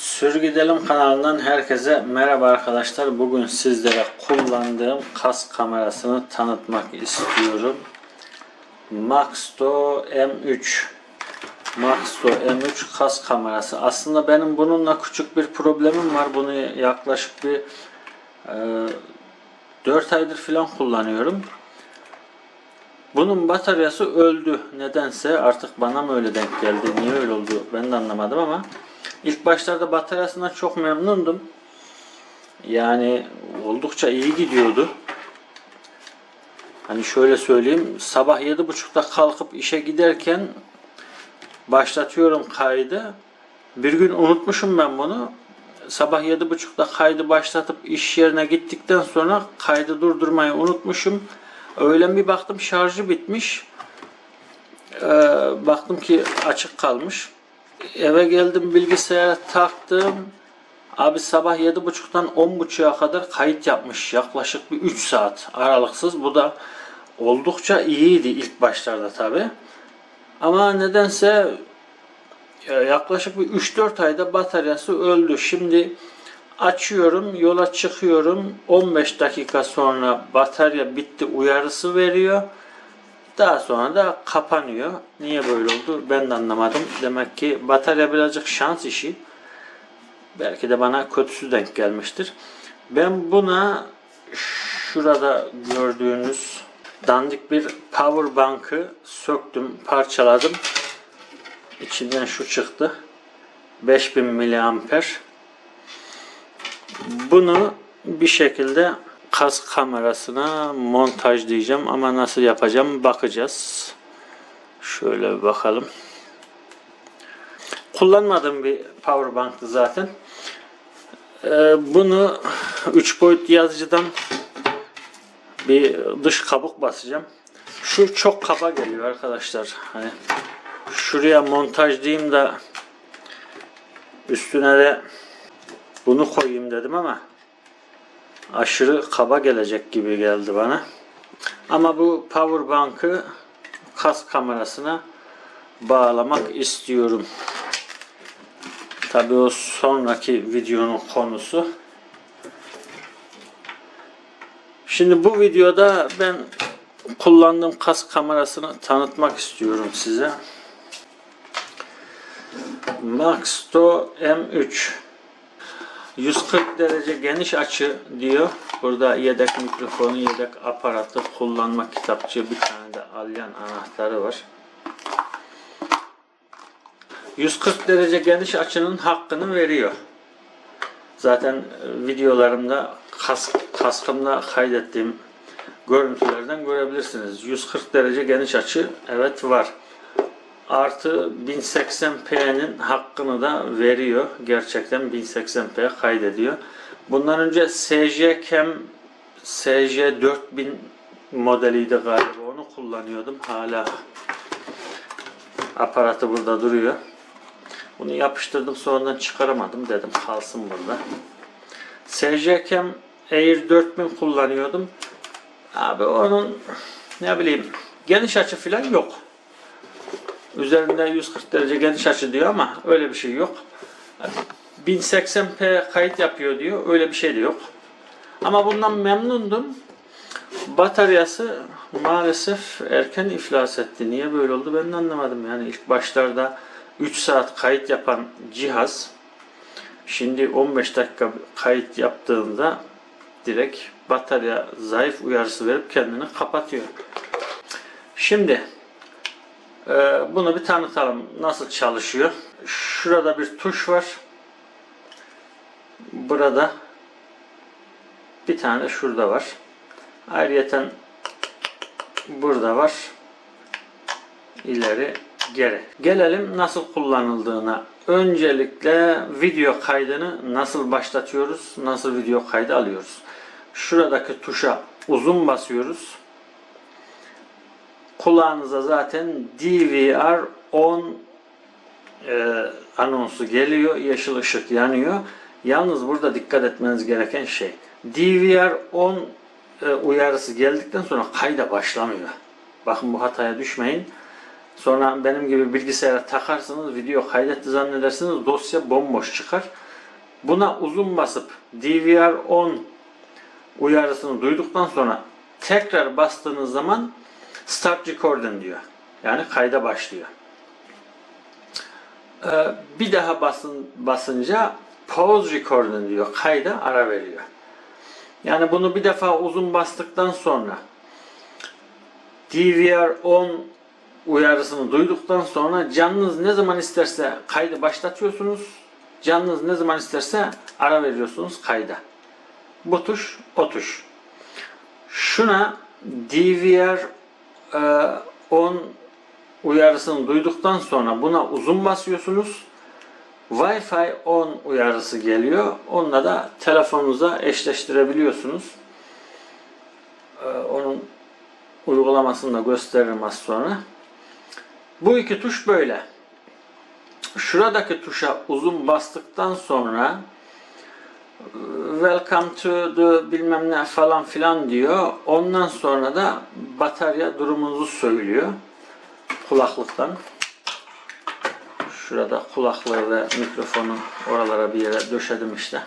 Sür Gidelim kanalından herkese merhaba arkadaşlar. Bugün sizlere kullandığım kas kamerasını tanıtmak istiyorum. Maxto M3 Maxto M3 kas kamerası. Aslında benim bununla küçük bir problemim var. Bunu yaklaşık bir e, 4 aydır falan kullanıyorum. Bunun bataryası öldü. Nedense artık bana mı öyle denk geldi? Niye öyle oldu? Ben de anlamadım ama ilk başlarda bataryasından çok memnundum. Yani oldukça iyi gidiyordu. Hani şöyle söyleyeyim. Sabah 7.30'da kalkıp işe giderken başlatıyorum kaydı. Bir gün unutmuşum ben bunu. Sabah 7.30'da kaydı başlatıp iş yerine gittikten sonra kaydı durdurmayı unutmuşum. Öğlen bir baktım şarjı bitmiş. Ee, baktım ki açık kalmış. Eve geldim bilgisayara taktım. Abi sabah 7.30'dan 10.30'a kadar kayıt yapmış. Yaklaşık bir 3 saat aralıksız. Bu da oldukça iyiydi ilk başlarda tabi. Ama nedense e, yaklaşık bir 3-4 ayda bataryası öldü. Şimdi açıyorum, yola çıkıyorum. 15 dakika sonra batarya bitti uyarısı veriyor. Daha sonra da kapanıyor. Niye böyle oldu ben de anlamadım. Demek ki batarya birazcık şans işi. Belki de bana kötüsü denk gelmiştir. Ben buna şurada gördüğünüz dandik bir power bank'ı söktüm, parçaladım. İçinden şu çıktı. 5000 miliamper. Bunu bir şekilde kas kamerasına montajlayacağım ama nasıl yapacağım bakacağız. Şöyle bir bakalım. Kullanmadığım bir power bank'tı zaten. Ee, bunu 3 boyut yazıcıdan bir dış kabuk basacağım. Şu çok kaba geliyor arkadaşlar. Hani şuraya montajlayayım da üstüne de bunu koyayım dedim ama aşırı kaba gelecek gibi geldi bana. Ama bu power bank'ı kas kamerasına bağlamak istiyorum. Tabii o sonraki videonun konusu. Şimdi bu videoda ben kullandığım kas kamerasını tanıtmak istiyorum size. Maxto M3 140 derece geniş açı diyor. Burada yedek mikrofonu, yedek aparatı, kullanma kitapçığı, bir tane de alyan anahtarı var. 140 derece geniş açının hakkını veriyor. Zaten e, videolarımda kas, kaskımda kaydettiğim görüntülerden görebilirsiniz. 140 derece geniş açı evet var. Artı 1080p'nin hakkını da veriyor. Gerçekten 1080p kaydediyor. Bundan önce SJ Cam SJ 4000 modeliydi galiba. Onu kullanıyordum. Hala aparatı burada duruyor. Bunu yapıştırdım sonradan çıkaramadım dedim kalsın burada. SJ Cam Air 4000 kullanıyordum. Abi onun ne bileyim geniş açı falan yok. Üzerinde 140 derece geniş açı diyor ama öyle bir şey yok. 1080p kayıt yapıyor diyor. Öyle bir şey de yok. Ama bundan memnundum. Bataryası maalesef erken iflas etti. Niye böyle oldu ben de anlamadım. Yani ilk başlarda 3 saat kayıt yapan cihaz şimdi 15 dakika kayıt yaptığında direkt batarya zayıf uyarısı verip kendini kapatıyor. Şimdi bunu bir tanıtalım. Nasıl çalışıyor? Şurada bir tuş var. Burada bir tane şurada var. Ayrıyeten burada var. İleri geri. Gelelim nasıl kullanıldığına. Öncelikle video kaydını nasıl başlatıyoruz? Nasıl video kaydı alıyoruz? Şuradaki tuşa uzun basıyoruz kulağınıza zaten DVR 10 e, anonsu geliyor. Yeşil ışık yanıyor. Yalnız burada dikkat etmeniz gereken şey DVR 10 e, uyarısı geldikten sonra kayda başlamıyor. Bakın bu hataya düşmeyin. Sonra benim gibi bilgisayara takarsınız, video kaydetti zannedersiniz, dosya bomboş çıkar. Buna uzun basıp DVR on uyarısını duyduktan sonra tekrar bastığınız zaman Start Recording diyor. Yani kayda başlıyor. Ee, bir daha basın, basınca Pause Recording diyor. Kayda ara veriyor. Yani bunu bir defa uzun bastıktan sonra DVR on uyarısını duyduktan sonra canınız ne zaman isterse kaydı başlatıyorsunuz. Canınız ne zaman isterse ara veriyorsunuz kayda. Bu tuş o tuş. Şuna DVR e, on uyarısını duyduktan sonra buna uzun basıyorsunuz. Wi-Fi on uyarısı geliyor. Onunla da telefonunuza eşleştirebiliyorsunuz. Ee, onun uygulamasını da gösteririm az sonra. Bu iki tuş böyle. Şuradaki tuşa uzun bastıktan sonra Welcome to the bilmem ne falan filan diyor. Ondan sonra da batarya durumunuzu söylüyor. Kulaklıktan. Şurada kulaklığı ve mikrofonu oralara bir yere döşedim işte.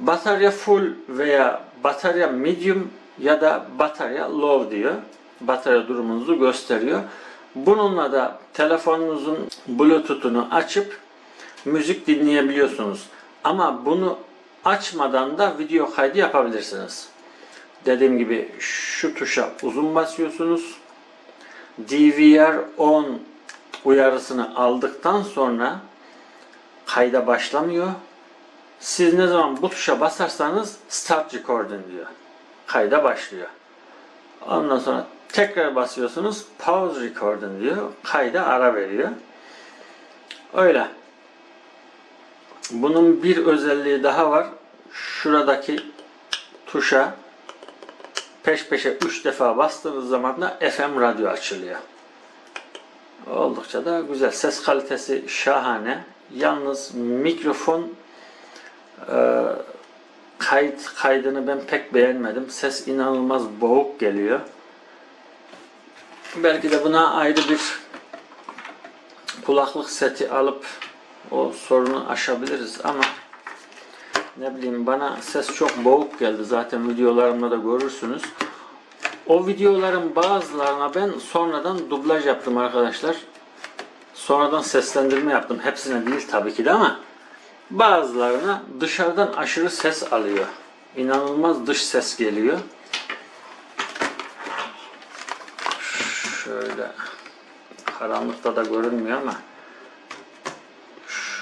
Batarya full veya batarya medium ya da batarya low diyor. Batarya durumunuzu gösteriyor. Bununla da telefonunuzun bluetooth'unu açıp müzik dinleyebiliyorsunuz. Ama bunu açmadan da video kaydı yapabilirsiniz. Dediğim gibi şu tuşa uzun basıyorsunuz. DVR on uyarısını aldıktan sonra kayda başlamıyor. Siz ne zaman bu tuşa basarsanız start recording diyor. Kayda başlıyor. Ondan sonra tekrar basıyorsunuz pause recording diyor. Kayda ara veriyor. Öyle. Bunun bir özelliği daha var. Şuradaki tuşa peş peşe 3 defa bastığınız zaman da FM radyo açılıyor. Oldukça da güzel. Ses kalitesi şahane. Yalnız mikrofon e, kayıt kaydını ben pek beğenmedim. Ses inanılmaz boğuk geliyor. Belki de buna ayrı bir kulaklık seti alıp o sorunu aşabiliriz ama ne bileyim bana ses çok boğuk geldi. Zaten videolarımda da görürsünüz. O videoların bazılarına ben sonradan dublaj yaptım arkadaşlar. Sonradan seslendirme yaptım. Hepsine değil tabii ki de ama bazılarına dışarıdan aşırı ses alıyor. İnanılmaz dış ses geliyor. Şöyle karanlıkta da görünmüyor ama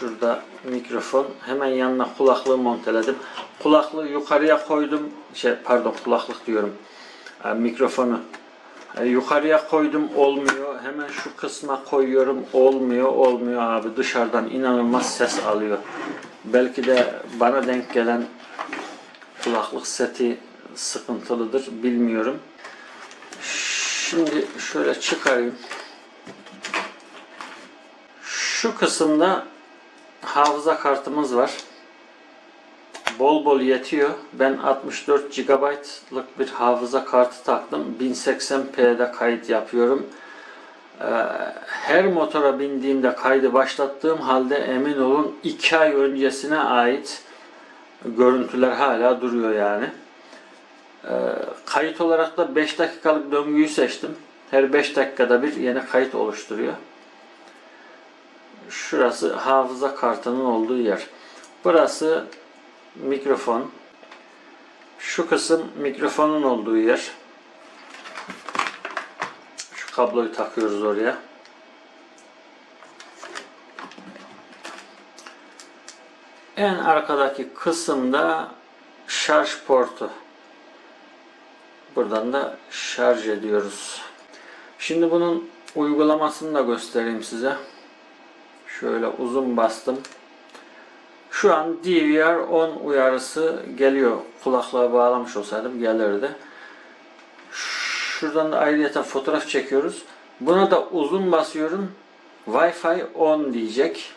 şurada mikrofon hemen yanına kulaklığı monteledim. Kulaklığı yukarıya koydum. Şey pardon kulaklık diyorum. E, mikrofonu e, yukarıya koydum olmuyor. Hemen şu kısma koyuyorum olmuyor olmuyor abi. Dışarıdan inanılmaz ses alıyor. Belki de bana denk gelen kulaklık seti sıkıntılıdır bilmiyorum. Şimdi şöyle çıkarayım. Şu kısımda hafıza kartımız var. Bol bol yetiyor. Ben 64 GB'lık bir hafıza kartı taktım. 1080p'de kayıt yapıyorum. Ee, Her motora bindiğimde kaydı başlattığım halde emin olun 2 ay öncesine ait görüntüler hala duruyor yani. Ee, Kayıt olarak da 5 dakikalık döngüyü seçtim. Her 5 dakikada bir yeni kayıt oluşturuyor. Şurası hafıza kartının olduğu yer. Burası mikrofon. Şu kısım mikrofonun olduğu yer. Şu kabloyu takıyoruz oraya. En arkadaki kısımda şarj portu. Buradan da şarj ediyoruz. Şimdi bunun uygulamasını da göstereyim size. Şöyle uzun bastım. Şu an DVR on uyarısı geliyor. Kulaklığa bağlamış olsaydım gelirdi. Şuradan da ayrıyeten fotoğraf çekiyoruz. Buna da uzun basıyorum. Wi-Fi on diyecek.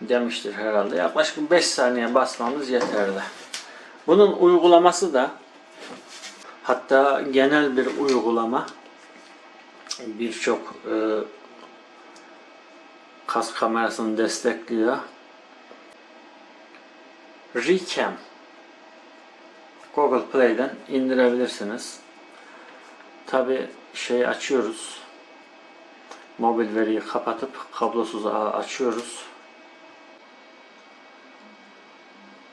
Demiştir herhalde. Yaklaşık 5 saniye basmamız yeterli. Bunun uygulaması da hatta genel bir uygulama birçok e, Kask kamerasını destekliyor. Recam Google Play'den indirebilirsiniz. Tabi şey açıyoruz. Mobil veriyi kapatıp kablosuz açıyoruz.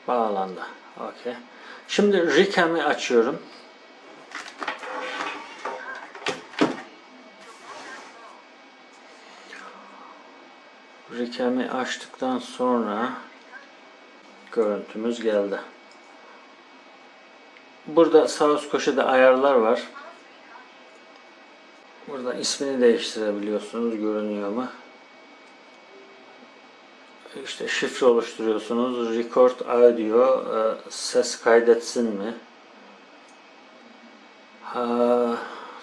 Bağlandı. Okey. Şimdi Recam'i açıyorum. Recam'i açtıktan sonra görüntümüz geldi. Burada sağ üst ayarlar var. Burada ismini değiştirebiliyorsunuz. Görünüyor mu? İşte şifre oluşturuyorsunuz. Record audio e, ses kaydetsin mi?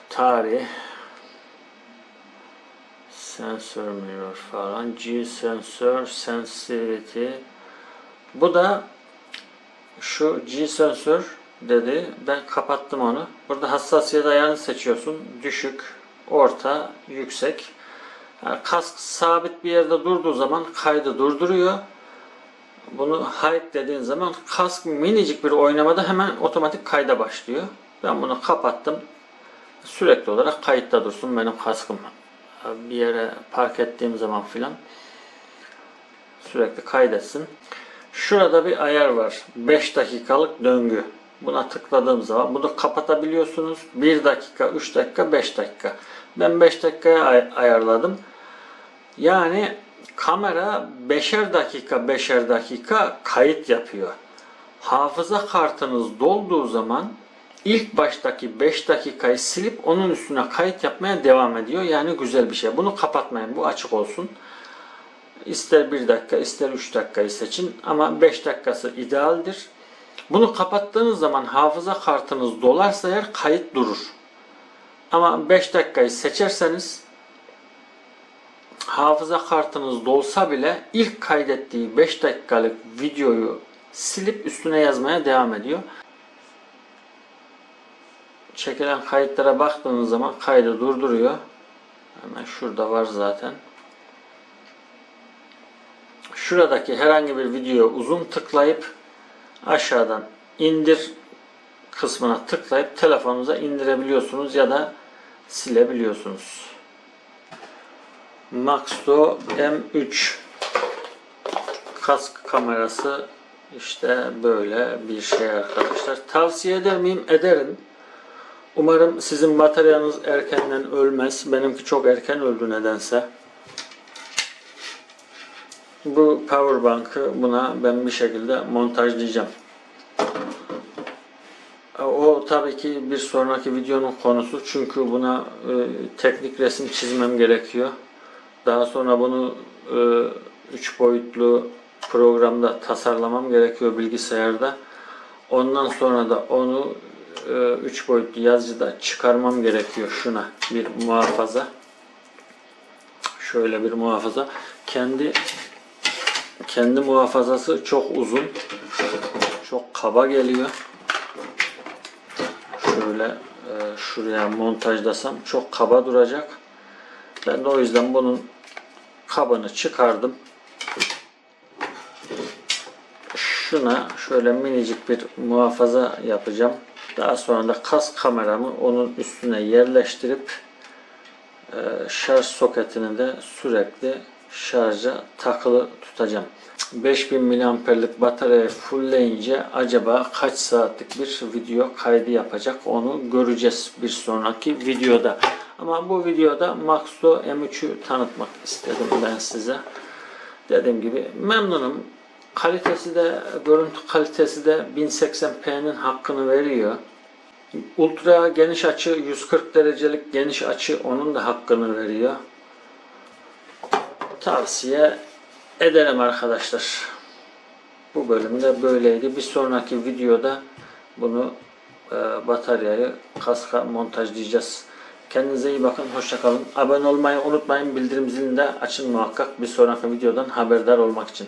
Tarih sensör mirror falan? G sensör sensitivity. Bu da şu G sensör dedi. Ben kapattım onu. Burada hassasiyet ayarını seçiyorsun. Düşük orta yüksek. Yani kask sabit bir yerde durduğu zaman kaydı durduruyor. Bunu hide dediğin zaman kask minicik bir oynamada hemen otomatik kayda başlıyor. Ben bunu kapattım. Sürekli olarak kayıtta dursun benim kaskım bir yere park ettiğim zaman filan sürekli kaydetsin. Şurada bir ayar var. 5 dakikalık döngü. Buna tıkladığım zaman bunu kapatabiliyorsunuz. 1 dakika, 3 dakika, 5 dakika. Ben 5 dakikaya ay- ayarladım. Yani kamera 5'er dakika, 5'er dakika kayıt yapıyor. Hafıza kartınız dolduğu zaman ilk baştaki 5 dakikayı silip onun üstüne kayıt yapmaya devam ediyor. Yani güzel bir şey. Bunu kapatmayın. Bu açık olsun. İster 1 dakika ister 3 dakikayı seçin ama 5 dakikası idealdir. Bunu kapattığınız zaman hafıza kartınız dolarsa eğer kayıt durur. Ama 5 dakikayı seçerseniz hafıza kartınız dolsa bile ilk kaydettiği 5 dakikalık videoyu silip üstüne yazmaya devam ediyor çekilen kayıtlara baktığınız zaman kaydı durduruyor. Hemen şurada var zaten. Şuradaki herhangi bir videoya uzun tıklayıp aşağıdan indir kısmına tıklayıp telefonunuza indirebiliyorsunuz ya da silebiliyorsunuz. Maxto M3 kask kamerası işte böyle bir şey arkadaşlar. Tavsiye eder miyim? Ederim. Umarım sizin bataryanız erkenden ölmez. Benimki çok erken öldü nedense. Bu power bank'ı buna ben bir şekilde montajlayacağım. O tabii ki bir sonraki videonun konusu. Çünkü buna e, teknik resim çizmem gerekiyor. Daha sonra bunu 3 e, boyutlu programda tasarlamam gerekiyor bilgisayarda. Ondan sonra da onu 3 boyutlu yazıcıda çıkarmam gerekiyor şuna bir muhafaza. Şöyle bir muhafaza. Kendi kendi muhafazası çok uzun. Çok kaba geliyor. Şöyle e, şuraya montajlasam çok kaba duracak. Ben de o yüzden bunun kabını çıkardım. Şuna şöyle minicik bir muhafaza yapacağım. Daha sonra da kas kameramı onun üstüne yerleştirip e, şarj soketini de sürekli şarja takılı tutacağım. 5000 miliamperlik bataryayı fullleyince acaba kaç saatlik bir video kaydı yapacak onu göreceğiz bir sonraki videoda. Ama bu videoda Maxto M3'ü tanıtmak istedim ben size. Dediğim gibi memnunum. Kalitesi de, görüntü kalitesi de 1080p'nin hakkını veriyor. Ultra geniş açı 140 derecelik geniş açı onun da hakkını veriyor. Tavsiye ederim arkadaşlar. Bu bölümde böyleydi. Bir sonraki videoda bunu e, bataryayı kaska montajlayacağız. Kendinize iyi bakın. Hoşçakalın. Abone olmayı unutmayın. Bildirim zilini de açın muhakkak bir sonraki videodan haberdar olmak için.